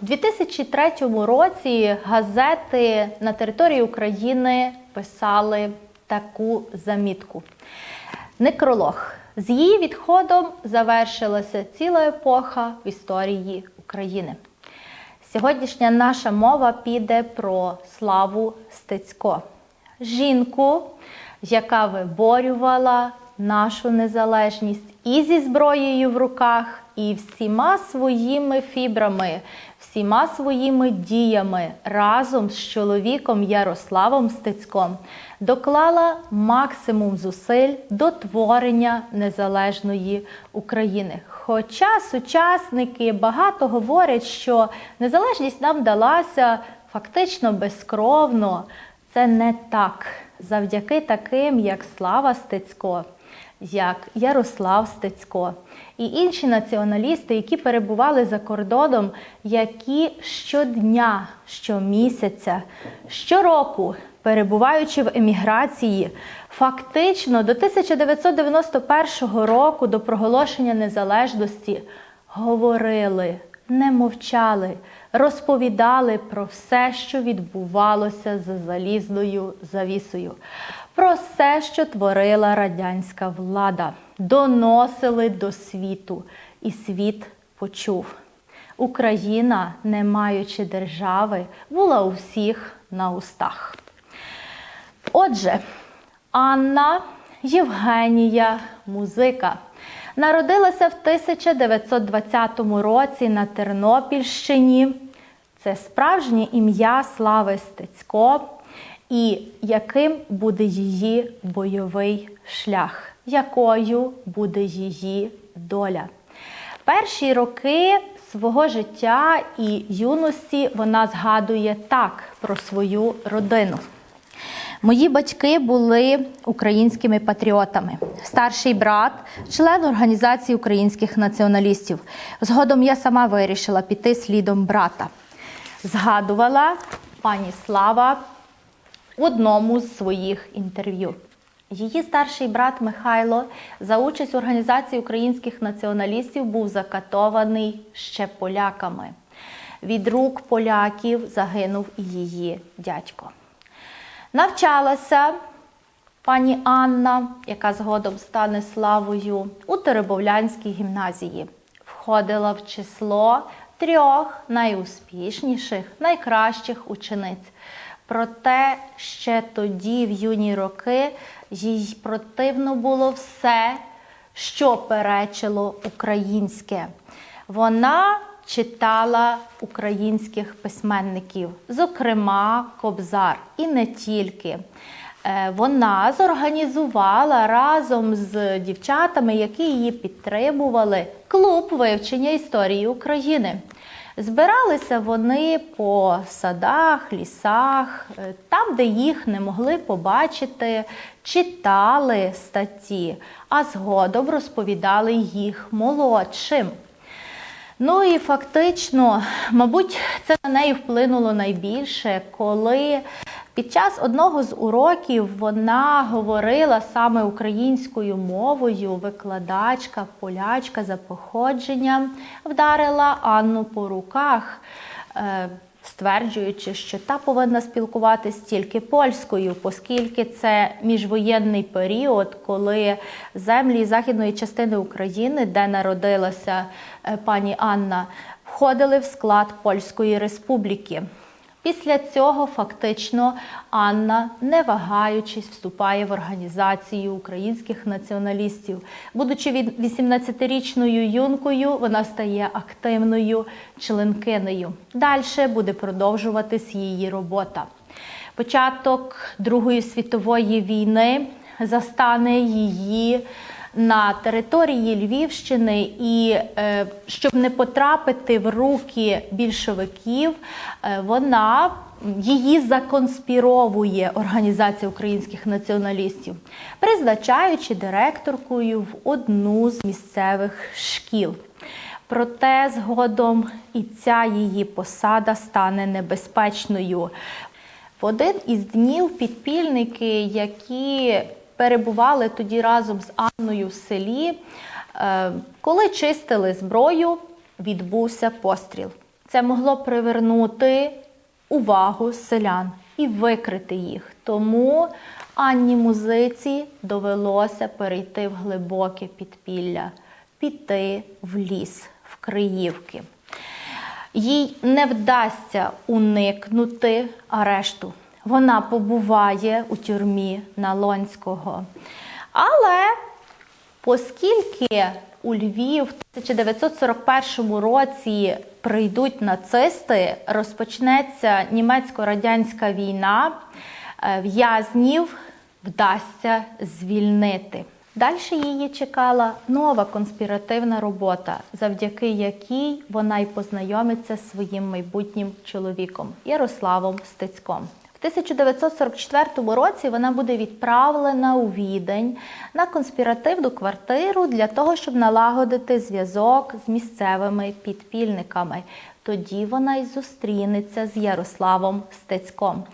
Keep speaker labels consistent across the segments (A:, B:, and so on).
A: 2003 році газети на території України писали таку замітку. Некролог. З її відходом завершилася ціла епоха в історії України. Сьогоднішня наша мова піде про Славу Стецько, жінку, яка виборювала нашу незалежність і зі зброєю в руках, і всіма своїми фібрами, всіма своїми діями разом з чоловіком Ярославом Стецьком доклала максимум зусиль до творення незалежної України. Хоча сучасники багато говорять, що незалежність нам далася фактично безкровно, це не так. Завдяки таким, як Слава Стецько, як Ярослав Стецько. І інші націоналісти, які перебували за кордоном, які щодня, щомісяця, щороку, перебуваючи в еміграції, фактично до 1991 року, до проголошення незалежності, говорили, не мовчали, розповідали про все, що відбувалося за залізною завісою, про все, що творила радянська влада, доносили до світу, і світ почув. Україна, не маючи держави, була у всіх на устах. Отже, Анна Євгенія Музика народилася в 1920 році на Тернопільщині. Це справжнє ім'я Слави Стецько, і яким буде її бойовий шлях, якою буде її доля. Перші роки свого життя і юності вона згадує так про свою родину. Мої батьки були українськими патріотами. Старший брат, член організації українських націоналістів. Згодом я сама вирішила піти слідом брата. Згадувала пані Слава в одному з своїх інтерв'ю. Її старший брат Михайло за участь в організації українських націоналістів був закатований ще поляками. Від рук поляків загинув і її дядько. Навчалася пані Анна, яка згодом стане славою, у Теребовлянській гімназії. Входила в число трьох найуспішніших, найкращих учениць. Проте ще тоді, в юні роки, їй противно було все, що перечило українське. Вона читала українських письменників, зокрема Кобзар, і не тільки. Е, Вона зорганізувала разом з дівчатами, які її підтримували, клуб вивчення історії України. Збиралися вони по садах, лісах, е, там, де їх не могли побачити, читали статті, а згодом розповідали їх молодшим. Ну і фактично, мабуть, це на неї вплинуло найбільше, коли під час одного з уроків вона говорила саме українською мовою, викладачка, полячка за походженням, вдарила Анну по руках. Стверджуючи, що та повинна спілкуватись тільки польською, оскільки це міжвоєнний період, коли землі західної частини України, де народилася е, пані Анна, входили в склад Польської республіки. Після цього фактично Анна, не вагаючись, вступає в організацію українських націоналістів. Будучи 18-річною юнкою, вона стає активною членкинею. Далі буде продовжуватись її робота. Початок Другої світової війни застане її на території Львівщини, і е, щоб не потрапити в руки більшовиків, е, вона її законспіровує Організація українських націоналістів, призначаючи директоркою в одну з місцевих шкіл. Проте згодом і ця її посада стане небезпечною. В один із днів підпільники, які перебували тоді разом з Анною в селі, е, коли чистили зброю, відбувся постріл. Це могло привернути увагу селян і викрити їх. Тому Анні музиці довелося перейти в глибоке підпілля, піти в ліс, в Криївки. Їй не вдасться уникнути арешту. Вона побуває у тюрмі Налонського. Але Оскільки у Львів в 1941 році прийдуть нацисти, розпочнеться німецько-радянська війна, е, в'язнів вдасться звільнити. Далі її чекала нова конспіративна робота, завдяки якій вона й познайомиться з своїм майбутнім чоловіком Ярославом Стецьком. В 1944 році вона буде відправлена у відень на конспіративну квартиру для того, щоб налагодити зв'язок з місцевими підпільниками. Тоді вона й зустрінеться з Ярославом Стецьком.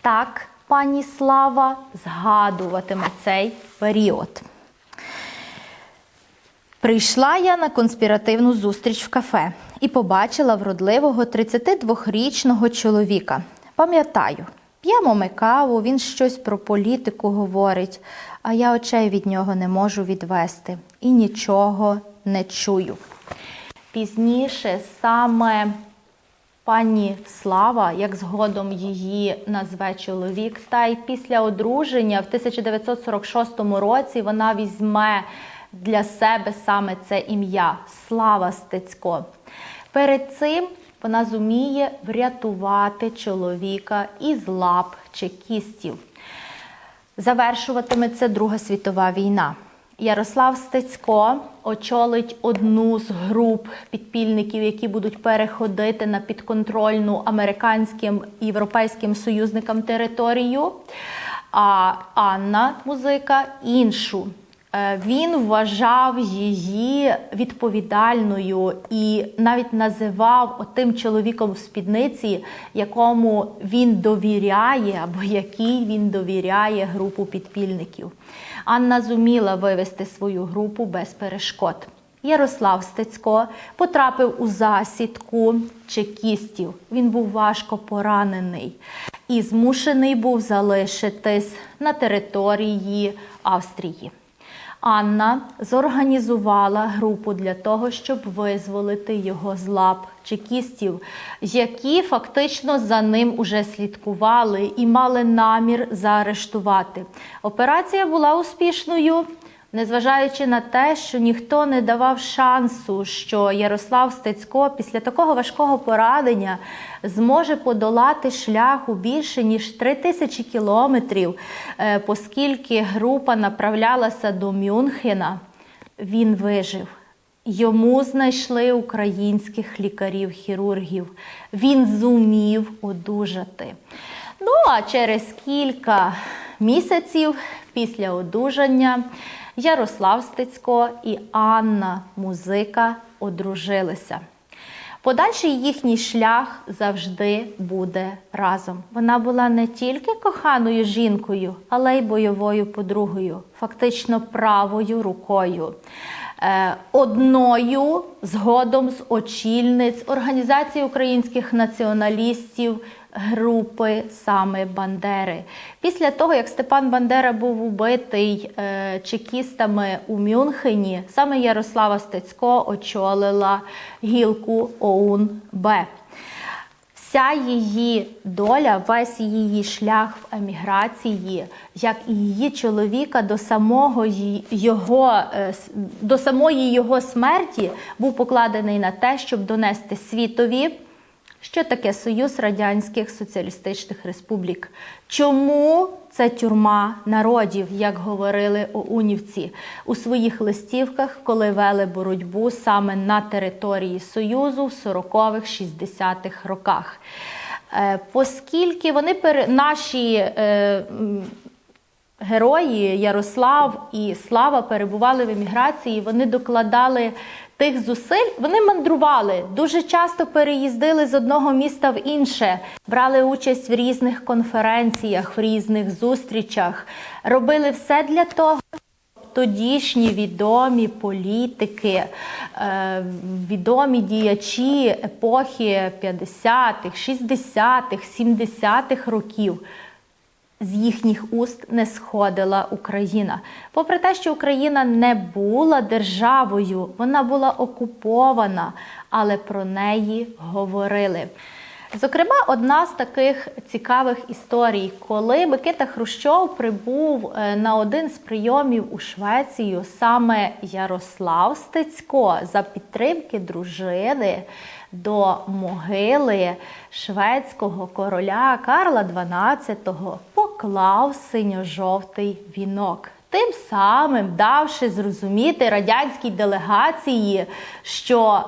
A: Так, пані Слава згадуватиме цей період. Прийшла я на конспіративну зустріч в кафе і побачила вродливого 32-річного чоловіка. Пам'ятаю, п'ємо ми каву, він щось про політику говорить, а я очей від нього не можу відвести і нічого не чую. Пізніше саме пані Слава, як згодом її назве чоловік, та й після одруження в 1946 році вона візьме для себе саме це ім'я Слава Стецько. Перед цим вона зуміє врятувати чоловіка із лап чекістів. Завершуватиметься Друга світова війна. Ярослав Стецько очолить одну з груп підпільників, які будуть переходити на підконтрольну американським і європейським союзникам територію. А Анна музика іншу. Е, Він вважав її відповідальною і навіть називав тим чоловіком в спідниці, якому він довіряє, або який він довіряє групу підпільників. Анна зуміла вивести свою групу без перешкод. Ярослав Стецько потрапив у засідку чекістів. Він був важко поранений і змушений був залишитись на території Австрії. Анна зорганізувала групу для того, щоб визволити його з лап чекістів, які фактично за ним уже слідкували і мали намір заарештувати. Операція була успішною. Незважаючи на те, що ніхто не давав шансу, що Ярослав Стецько після такого важкого поранення зможе подолати шлях у більше ніж 3 тисячі кілометрів, е, оскільки група направлялася до Мюнхена, він вижив. Йому знайшли українських лікарів-хірургів. Він зумів одужати. Ну а через кілька місяців після одужання Ярослав Стецько і Анна Музика одружилися. Подальший їхній шлях завжди буде разом. Вона була не тільки коханою жінкою, але й бойовою подругою, фактично правою рукою. Е, Одною згодом з очільниць Організації українських націоналістів групи саме Бандери. Після того, як Степан Бандера був убитий е, чекістами у Мюнхені, саме Ярослава Стецько очолила гілку ОУН-Б. Вся її доля, весь її шлях в еміграції, як і її чоловіка до самого його, е, до самої його смерті був покладений на те, щоб донести світові, що таке Союз Радянських Соціалістичних Республік. Чому це тюрма народів, як говорили оунівці у своїх листівках, коли вели боротьбу саме на території Союзу в 40-х, 60-х роках? Е, Оскільки вони наші е, герої Ярослав і Слава перебували в еміграції, вони докладали тих зусиль, вони мандрували, дуже часто переїздили з одного міста в інше, брали участь в різних конференціях, в різних зустрічах, робили все для того. тодішні відомі політики, е, відомі діячі епохи 50-х, 60-х, 70-х років. З їхніх уст не сходила Україна. Попри те, що Україна не була державою, вона була окупована, але про неї говорили. Зокрема, одна з таких цікавих історій, коли Микита Хрущов прибув е, на один з прийомів у Швецію, саме Ярослав Стецько за підтримки дружини до могили шведського короля Карла XII поклав синьо-жовтий вінок. Тим самим давши зрозуміти радянській делегації, що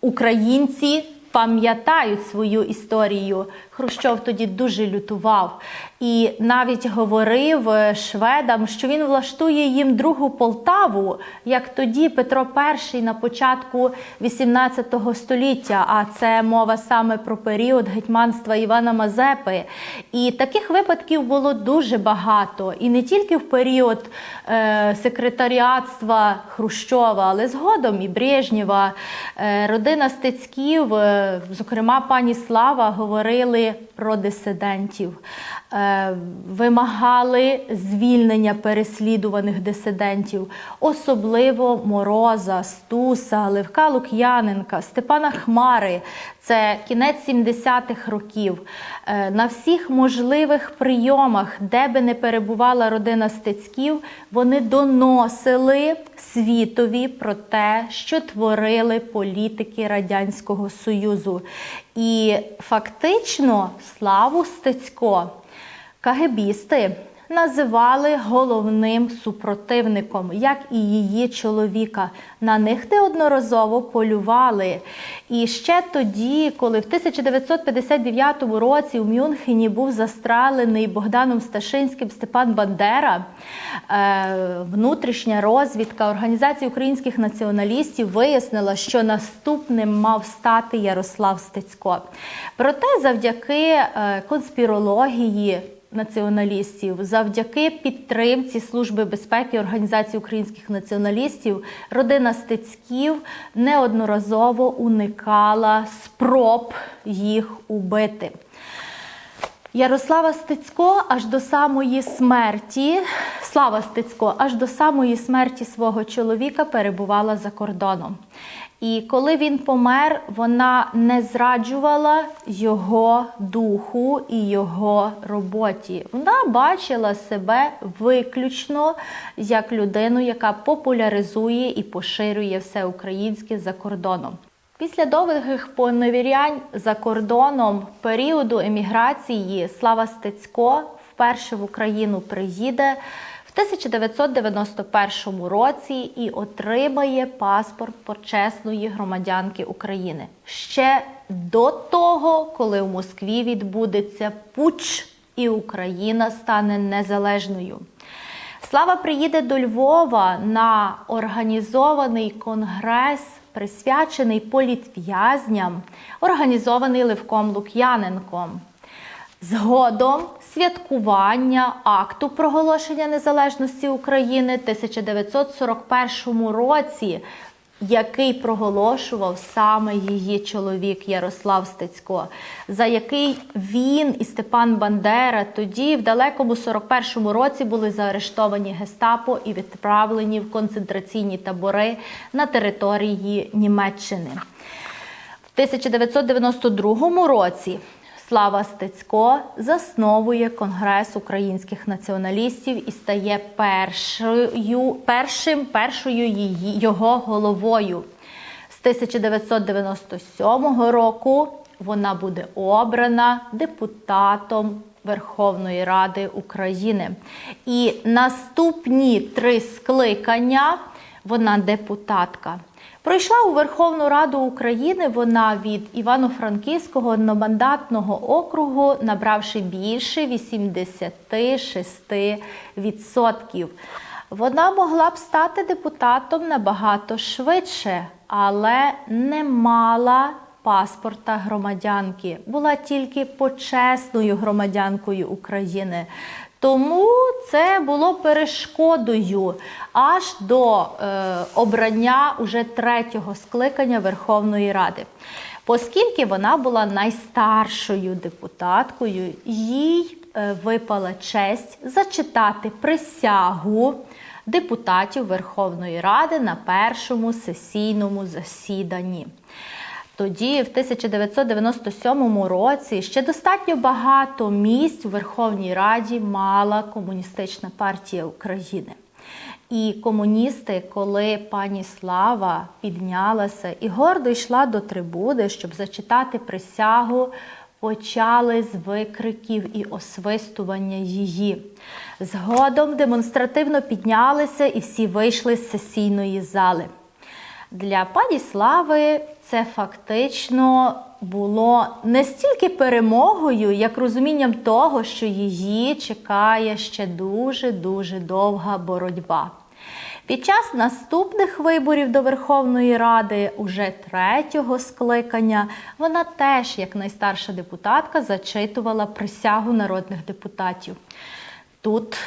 A: українці пам'ятають свою історію. Хрущов тоді дуже лютував і навіть говорив е, шведам, що він влаштує їм другу Полтаву, як тоді Петро І на початку 18 століття. А це мова саме про період гетьманства Івана Мазепи. І таких випадків було дуже багато. І не тільки в період е, секретаріатства Хрущова, але згодом і Брежнєва. Е, родина Стецьків, е, зокрема пані Слава, говорили про дисидентів, вимагали звільнення переслідуваних дисидентів, особливо Мороза, Стуса, Левка Лук'яненка, Степана Хмари. Це кінець 70-х років. Е, На всіх можливих прийомах, де би не перебувала родина Стецьків, вони доносили світові про те, що творили політики Радянського Союзу. І фактично славу Стецько кагебісти називали головним супротивником, як і її чоловіка. На них неодноразово полювали. І ще тоді, коли в 1959 році у Мюнхені був застрелений Богданом Сташинським Степан Бандера, е, внутрішня розвідка Організації українських націоналістів вияснила, що наступним мав стати Ярослав Стецько. Проте, завдяки е, конспірології націоналістів, завдяки підтримці Служби безпеки Організації українських націоналістів, родина Стецьків неодноразово уникала спроб їх убити. Ярослава Стецько аж до самої смерті, Слава Стецько, аж до самої смерті свого чоловіка перебувала за кордоном. І коли він помер, вона не зраджувала його духу і його роботі. Вона бачила себе виключно як людину, яка популяризує і поширює все українське за кордоном. Після довгих поневірянь за кордоном періоду еміграції Слава Стецько вперше в Україну приїде в 1991 році і отримає паспорт почесної громадянки України ще до того, коли в Москві відбудеться путч і Україна стане незалежною. Слава приїде до Львова на організований конгрес, присвячений політв'язням, організований Левком Лук'яненком. Згодом святкування акту проголошення незалежності України в 1941 році, який проголошував саме її чоловік Ярослав Стецько, за який він і Степан Бандера тоді, в далекому 41-му році, були заарештовані гестапо і відправлені в концентраційні табори на території Німеччини. В 1992 році Слава Стецько засновує Конгрес українських націоналістів і стає першою, першим, першою її, його головою. З 1997 року вона буде обрана депутатом Верховної Ради України. І наступні три скликання вона депутатка. Пройшла у Верховну Раду України вона від Івано-Франківського одномандатного округу, набравши більше 86%. Вона могла б стати депутатом набагато швидше, але не мала паспорта громадянки, була тільки почесною громадянкою України. Тому це було перешкодою аж до е, обрання уже третього скликання Верховної Ради. Оскільки вона була найстаршою депутаткою, їй е, випала честь зачитати присягу депутатів Верховної Ради на першому сесійному засіданні. Тоді, в 1997 році, ще достатньо багато місць у Верховній Раді мала Комуністична партія України. І комуністи, коли пані Слава піднялася і гордо йшла до трибуни, щоб зачитати присягу, почали з викриків і освистування її. Згодом демонстративно піднялися і всі вийшли з сесійної зали. Для пані Слави це фактично було не стільки перемогою, як розумінням того, що її чекає ще дуже-дуже довга боротьба. Під час наступних виборів до Верховної Ради, уже третього скликання, вона теж, як найстарша депутатка, зачитувала присягу народних депутатів. Тут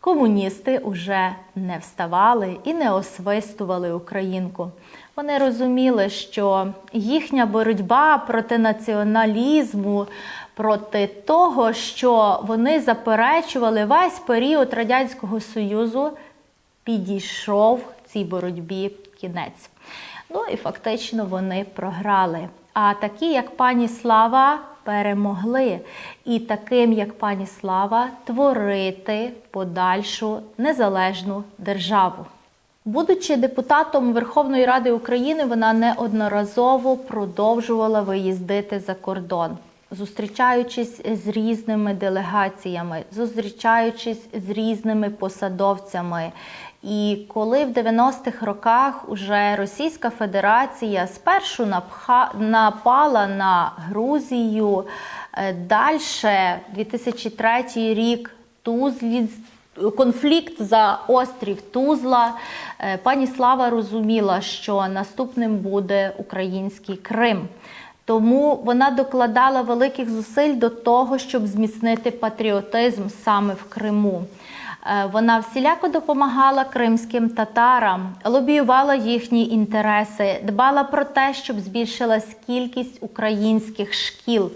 A: комуністи уже не вставали і не освистували українку. Вони розуміли, що їхня боротьба проти націоналізму, проти того, що вони заперечували весь період Радянського Союзу, підійшов цій боротьбі кінець. Ну і фактично вони програли. А такі, як пані Слава, перемогли. І таким, як пані Слава, творити подальшу незалежну державу. Будучи депутатом Верховної Ради України, вона неодноразово продовжувала виїздити за кордон, зустрічаючись з різними делегаціями, зустрічаючись з різними посадовцями. І коли в 90-х роках уже Російська Федерація спершу напха... напала на Грузію, далі 2003 рік Тузлі конфлікт за острів Тузла. Е, Пані Слава розуміла, що наступним буде український Крим. Тому вона докладала великих зусиль до того, щоб зміцнити патріотизм саме в Криму. Е, Вона всіляко допомагала кримським татарам, лобіювала їхні інтереси, дбала про те, щоб збільшилась кількість українських шкіл,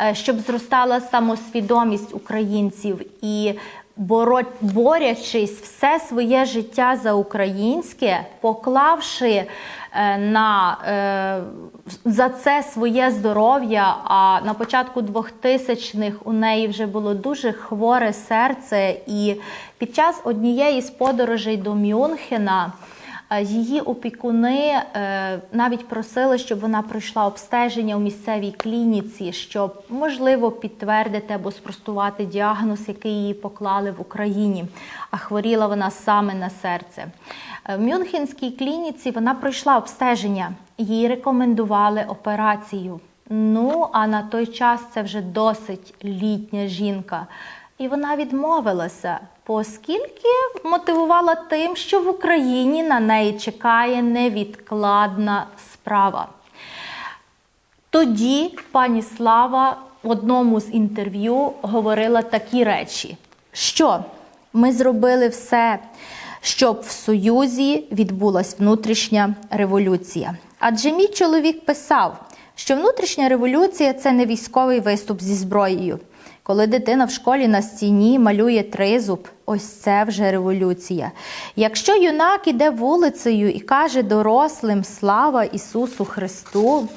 A: е, щоб зростала самосвідомість українців. І борячись все своє життя за українське, поклавши е, на е, за це своє здоров'я. А на початку 2000-х у неї вже було дуже хворе серце, і під час однієї з подорожей до Мюнхена. Її опікуни е, навіть просили, щоб вона пройшла обстеження у місцевій клініці, щоб можливо підтвердити або спростувати діагноз, який їй поклали в Україні. А хворіла вона саме на серце. Е, В Мюнхенській клініці вона пройшла обстеження. Їй рекомендували операцію. Ну а на той час це вже досить літня жінка. І вона відмовилася, оскільки мотивувала тим, що в Україні на неї чекає невідкладна справа. Тоді пані Слава в одному з інтерв'ю говорила такі речі, що ми зробили все, щоб в Союзі відбулась внутрішня революція. Адже мій чоловік писав, що внутрішня революція це не військовий виступ зі зброєю. Коли дитина в школі на стіні малює тризуб, ось це вже революція. Якщо юнак іде вулицею і каже дорослим Слава Ісусу Христу,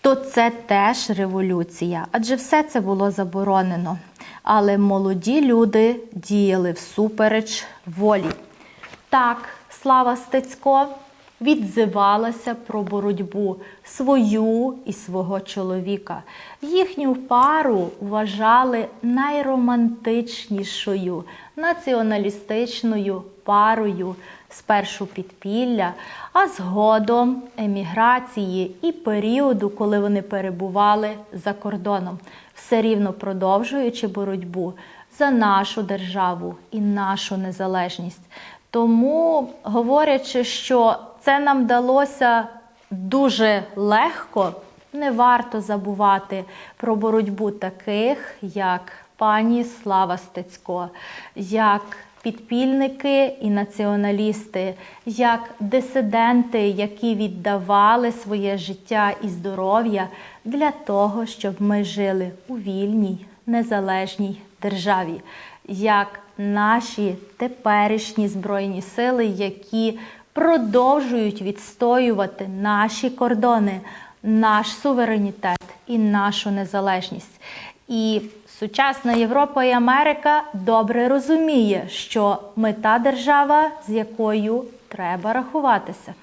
A: то це теж революція, адже все це було заборонено. Але молоді люди діяли всупереч волі. Так, Слава Стецько відзивалася про боротьбу свою і свого чоловіка. Їхню пару вважали найромантичнішою націоналістичною парою спершу підпілля, а згодом еміграції і періоду, коли вони перебували за кордоном, все рівно продовжуючи боротьбу за нашу державу і нашу незалежність. Тому, говорячи, що це нам вдалося дуже легко, не варто забувати про боротьбу таких, як пані Слава Стецько, як підпільники і націоналісти, як дисиденти, які віддавали своє життя і здоров'я для того, щоб ми жили у вільній, незалежній державі, як наші теперішні збройні сили, які продовжують відстоювати наші кордони, наш суверенітет і нашу незалежність. І сучасна Європа і Америка добре розуміє, що ми та держава, з якою треба рахуватися.